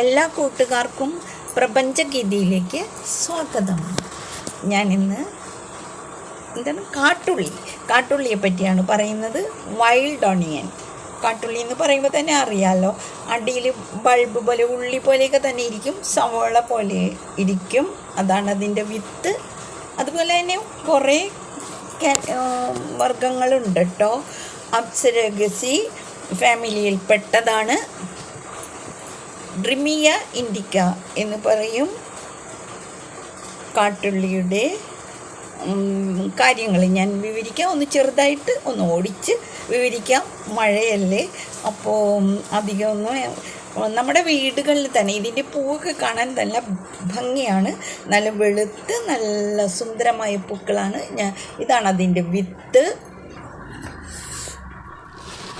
എല്ലാ കൂട്ടുകാർക്കും പ്രപഞ്ചഗീതിയിലേക്ക് സ്വാഗതം ഇന്ന് എന്താണ് കാട്ടുള്ളി. കാട്ടുള്ളിയെ പറ്റിയാണ് പറയുന്നത്. വൈൽഡ് ഓണിയൻ കാട്ടുള്ളി എന്ന് പറയുമ്പോൾ തന്നെ അറിയാമല്ലോ അടിയിൽ ബൾബ് പോലെ ഉള്ളി പോലെയൊക്കെ തന്നെ ഇരിക്കും. സവോള പോലെ ഇരിക്കും. അതാണ് അതിന്റെ വിത്ത്. അതുപോലെ തന്നെ കുറേ വർഗങ്ങളുണ്ട് കേട്ടോ അപ്സരഗസി ഫാമിലിയിൽ പെട്ടതാണ്. ഡ്രിമിയ ഇൻഡിക്ക എന്ന് പറയും. കാട്ടുള്ളിയുടെ കാര്യങ്ങൾ ഞാൻ വിവരിക്കാം. ഒന്ന് ചെറുതായിട്ട് ഒന്ന് ഓടിച്ച് വിവരിക്കാം. മഴയല്ലേ അപ്പോൾ അധികമൊന്നും നമ്മുടെ വീടുകളിൽ തന്നെ ഇതിന്റെ പൂവൊക്കെ കാണാൻ നല്ല ഭംഗിയാണ്. നല്ല വെളുത്ത് നല്ല സുന്ദരമായ പൂക്കളാണ്. ഞാൻ ഇതാണ് അതിന്റെ വിത്ത്.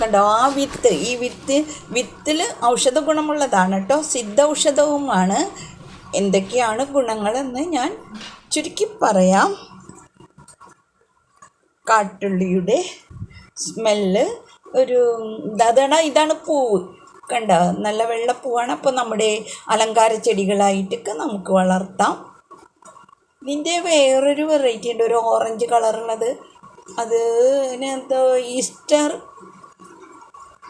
കണ്ടോ? ആ വിത്ത് ഈ വിത്ത് വിത്തിൽ ഔഷധ ഗുണമുള്ളതാണ് കേട്ടോ സിദ്ധ ഔഷധവുമാണ് എന്തൊക്കെയാണ് ഗുണങ്ങളെന്ന് ഞാൻ ചുരുക്കി പറയാം. കാട്ടുള്ളിയുടെ സ്മെല്ല് ഒരു ദതണ ഇതാണ് പൂവ്. കണ്ട? നല്ല വെള്ളപ്പൂവാണ്. അപ്പോൾ നമ്മുടെ അലങ്കാര ചെടികളായിട്ടൊക്കെ നമുക്ക് വളർത്താം. ഇതിന്റെ വേറൊരു വെറൈറ്റി ഉണ്ട്. ഒരു ഓറഞ്ച് കളറുള്ളത് അത് എന്തോ ഈസ്റ്റർ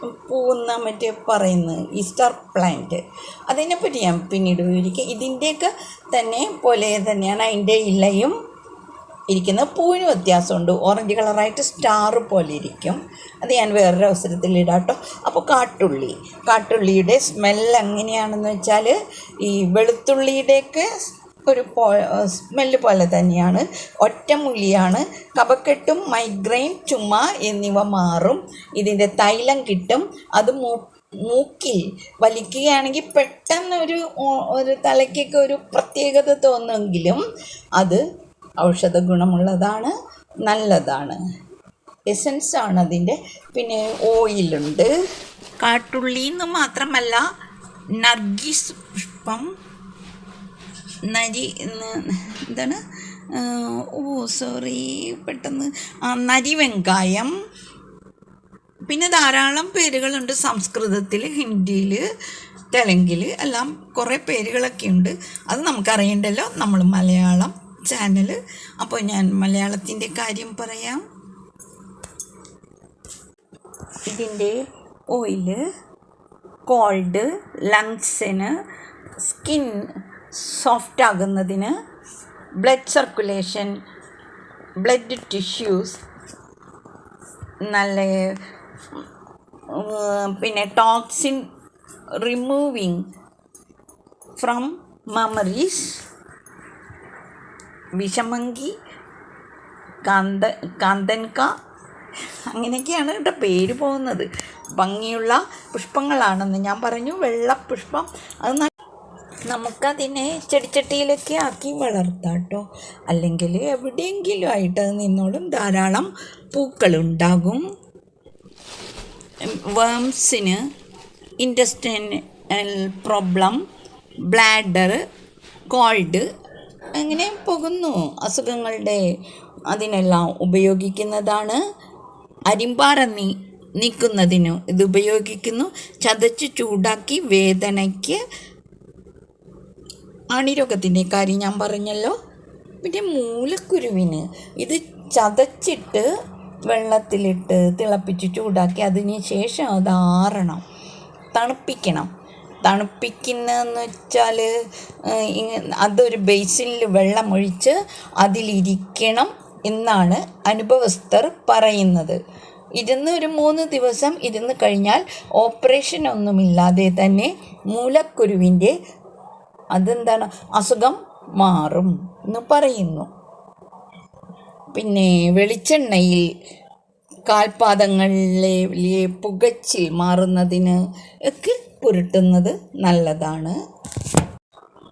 പൂവെന്ന മറ്റേ പറയുന്നത് ഈസ്റ്റർ പ്ലാന്റ് അതിനെപ്പറ്റി ഞാൻ പിന്നീട് വിവരിക്കുക ഇതിന്റെയൊക്കെ തന്നെ പോലെ തന്നെയാണ് അതിന്റെ ഇലയും ഇരിക്കുന്നത്. പൂവിന് വ്യത്യാസമുണ്ട്. ഓറഞ്ച് കളറായിട്ട് സ്റ്റാർ പോലെ ഇരിക്കും. അത് ഞാൻ വേറൊരു അവസരത്തിൽ ഇടാട്ടോ അപ്പോൾ കാട്ടുള്ളി. കാട്ടുള്ളിയുടെ സ്മെല്ല് എങ്ങനെയാണെന്ന് വെച്ചാൽ ഈ വെളുത്തുള്ളിയുടെയൊക്കെ ഒരു പോ സ്മെല്ല് പോലെ തന്നെയാണ്. ഒറ്റമുലിയാണ് കഫക്കെട്ടും മൈഗ്രെയിൻ ചുമ എന്നിവ മാറും. ഇതിന്റെ തൈലം കിട്ടും. അത് മൂ മൂക്കിൽ വലിക്കുകയാണെങ്കിൽ പെട്ടെന്ന് ഒരു തലയ്ക്കൊക്കെ ഒരു പ്രത്യേകത തോന്നുമെങ്കിലും അത് ഔഷധ ഗുണമുള്ളതാണ് നല്ലതാണ്. എസൻസ് ആണ് അതിന്റെ. പിന്നെ ഓയിലുണ്ട് കാട്ടുള്ളി എന്ന് മാത്രമല്ല നർഗീസ് പുഷ്പം നരി എന്താണ്? ഓ സോറി പെട്ടെന്ന്. നരി വെങ്കായം പിന്നെ ധാരാളം പേരുകളുണ്ട് സംസ്കൃതത്തിൽ ഹിന്ദിയിൽ തെലുങ്കിൽ എല്ലാം കുറേ പേരുകളൊക്കെ ഉണ്ട്. അത് നമുക്കറിയണ്ടല്ലോ നമ്മൾ മലയാളം ചാനൽ അപ്പോൾ ഞാൻ മലയാളത്തിന്റെ കാര്യം പറയാം. ഇതിന്റെ ഓയിൽ കോൾഡ് ലങ്സിന് സ്കിൻ സോഫ്റ്റ് ആകുന്നതിന് ബ്ലഡ് സർക്കുലേഷൻ ബ്ലഡ് ടിഷ്യൂസ് നല്ല പിന്നെ ടോക്സിൻ റിമൂവിങ് ഫ്രം മെമ്മറീസ് വിഷമങ്കി കാന്ത കാന്തൻക അങ്ങനെയൊക്കെയാണ് കേട്ടോ പേര് പോകുന്നത്. ഭംഗിയുള്ള പുഷ്പങ്ങളാണെന്ന് ഞാൻ പറഞ്ഞു. വെള്ളപ്പുഷ്പം അത് നമുക്കതിനെ ചെടിച്ചട്ടിയിലൊക്കെ ആക്കി വളർത്താം കേട്ടോ അല്ലെങ്കിൽ എവിടെയെങ്കിലും ആയിട്ട് നിന്നോളും. ധാരാളം പൂക്കളുണ്ടാകും. വേംസിന് ഇൻഡസ്ട്രിയൽ പ്രോബ്ലം ബ്ലാഡർ കോൾഡ് അങ്ങനെ പോകുന്നു. അസുഖങ്ങളുടെ അതിനെല്ലാം ഉപയോഗിക്കുന്നതാണ്. അരിമ്പാറ നീ നീക്കുന്നതിന് ഇത് ഉപയോഗിക്കുന്നു. ചതച്ച് ചൂടാക്കി വേദനയ്ക്ക് അണിരോഗത്തിന്റെ കാര്യം ഞാൻ പറഞ്ഞല്ലോ? പിന്നെ മൂലക്കുരുവിന് ഇത് ചതച്ചിട്ട് വെള്ളത്തിലിട്ട് തിളപ്പിച്ച് ചൂടാക്കി അതിന് ശേഷം അത് ആറണം തണുപ്പിക്കണം. തണുപ്പിക്കുന്നതെന്ന് വെച്ചാൽ അതൊരു ബേസിനിൽ വെള്ളമൊഴിച്ച് അതിലിരിക്കണം എന്നാണ് അനുഭവസ്ഥർ പറയുന്നത്. ഇരുന്ന് ഒരു മൂന്ന് ദിവസം ഇരുന്ന് കഴിഞ്ഞാൽ ഓപ്പറേഷൻ ഒന്നുമില്ലാതെ തന്നെ മൂലക്കുരുവിന്റെ അതെന്താണ്? അസുഖം മാറും എന്ന് പറയുന്നു. പിന്നെ വെളിച്ചെണ്ണയിൽ കാൽപാദങ്ങളിലെ പുകച്ചിൽ മാറുന്നതിന് ഒക്കെ പുരട്ടുന്നത് നല്ലതാണ്.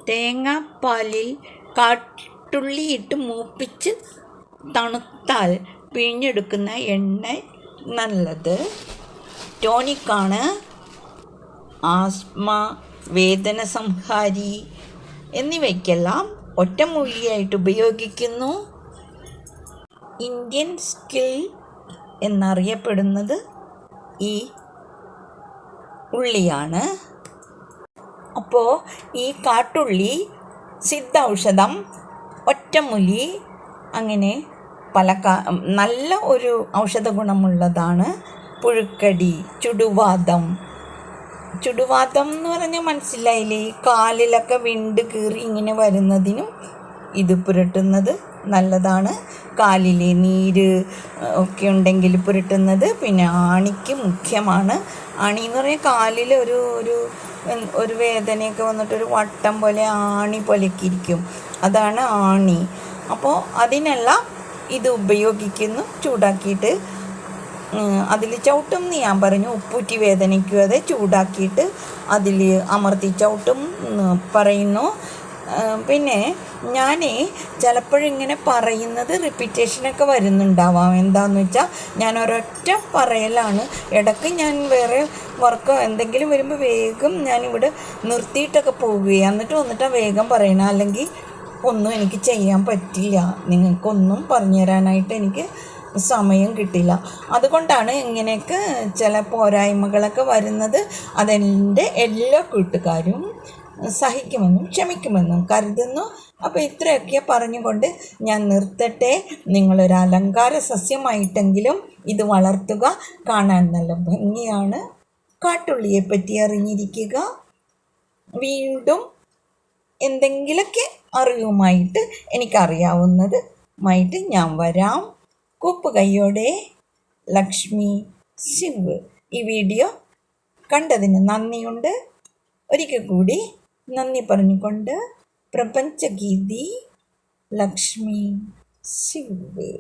തേങ്ങാപ്പാലിൽ കാട്ടുള്ളിയിട്ട് മൂപ്പിച്ച് തണുത്താൽ പിഴിഞ്ഞെടുക്കുന്ന എണ്ണ നല്ലത്. ടോണിക്കാണ് ആസ്മ വേദന സംഹാരി എന്നിവയ്ക്കെല്ലാം ഒറ്റമൂലിയായിട്ട് ഉപയോഗിക്കുന്നു. ഇന്ത്യൻ സ്കിൽ എന്നറിയപ്പെടുന്നത് ഈ ഉള്ളിയാണ്. അപ്പോൾ ഈ കാട്ടുള്ളി സിദ്ധൌഷധം ഒറ്റമുലി അങ്ങനെ പല നല്ല ഒരു ഔഷധ ഗുണമുള്ളതാണ് പുഴുക്കടി ചുടുവാദം ചുടുവാദം എന്ന് പറഞ്ഞാൽ മനസ്സിലായില്ലേ? ഈ കാലിലൊക്കെ വിണ്ട് കീറി ഇങ്ങനെ വരുന്നതിനും ഇത് പുരട്ടുന്നത് നല്ലതാണ്. കാലിലെ നീര് ഒക്കെ ഉണ്ടെങ്കിൽ പുരട്ടുന്നത് പിന്നെ ആണിക്ക് മുഖ്യമാണ്. ആണി എന്ന് പറഞ്ഞാൽ കാലിൽ ഒരു ഒരു ഒരു വേദനയൊക്കെ വന്നിട്ട് ഒരു വട്ടം പോലെ ആണി പോലെയൊക്കെ ഇരിക്കും. അതാണ് ആണി. അപ്പോൾ അതിനെല്ലാം ഇത് ഉപയോഗിക്കുന്നു. ചൂടാക്കിയിട്ട് അതിൽ ചവിട്ടും എന്ന് ഞാൻ പറഞ്ഞു. ഉപ്പൂറ്റി വേദനയ്ക്കും അതെ ചൂടാക്കിയിട്ട് അതിൽ അമർത്തി ചവിട്ടും പറയുന്നു. പിന്നെ ഞാൻ ചിലപ്പോഴിങ്ങനെ പറയുന്നത് റിപ്പീറ്റേഷനൊക്കെ വരുന്നുണ്ടാവാം. എന്താണെന്ന് വെച്ചാൽ ഞാൻ ഒരൊറ്റ പറയലാണ്. ഇടയ്ക്ക് ഞാൻ വേറെ വർക്കോ എന്തെങ്കിലും വരുമ്പോൾ വേഗം ഞാനിവിടെ നിർത്തിയിട്ടൊക്കെ പോവുകയാണ് എന്നിട്ട് വന്നിട്ട് വേഗം പറയണം. അല്ലെങ്കിൽ ഒന്നും എനിക്ക് ചെയ്യാൻ പറ്റില്ല. നിങ്ങൾക്കൊന്നും പറഞ്ഞു തരാനായിട്ട് എനിക്ക് സമയം കിട്ടില്ല. അതുകൊണ്ടാണ് ഇങ്ങനെയൊക്കെ ചില പോരായ്മകളൊക്കെ വരുന്നത്. അതെന്റെ എല്ലാ കൂട്ടുകാരും സഹിക്കുമെന്നും ക്ഷമിക്കുമെന്നും കരുതുന്നു. അപ്പോൾ ഇത്രയൊക്കെ പറഞ്ഞുകൊണ്ട് ഞാൻ നിർത്തട്ടെ. നിങ്ങളൊരു അലങ്കാര സസ്യമായിട്ടെങ്കിലും ഇത് വളർത്തുക കാണാൻ നല്ല ഭംഗിയാണ്. കാട്ടുള്ളിയെ പറ്റി അറിഞ്ഞിരിക്കുക. വീണ്ടും എന്തെങ്കിലുമൊക്കെ അറിവുമായിട്ട് എനിക്കറിയാവുന്നത് മായിട്ട് ഞാൻ വരാം. കൂപ്പ് കൈയോടെ ലക്ഷ്മി ശിവ് ഈ വീഡിയോ കണ്ടതിന് നന്ദിയുണ്ട്. ഒരിക്കൽ കൂടി നന്ദി പറഞ്ഞുകൊണ്ട് പ്രപഞ്ചഗീതി ലക്ഷ്മി ശിവ്.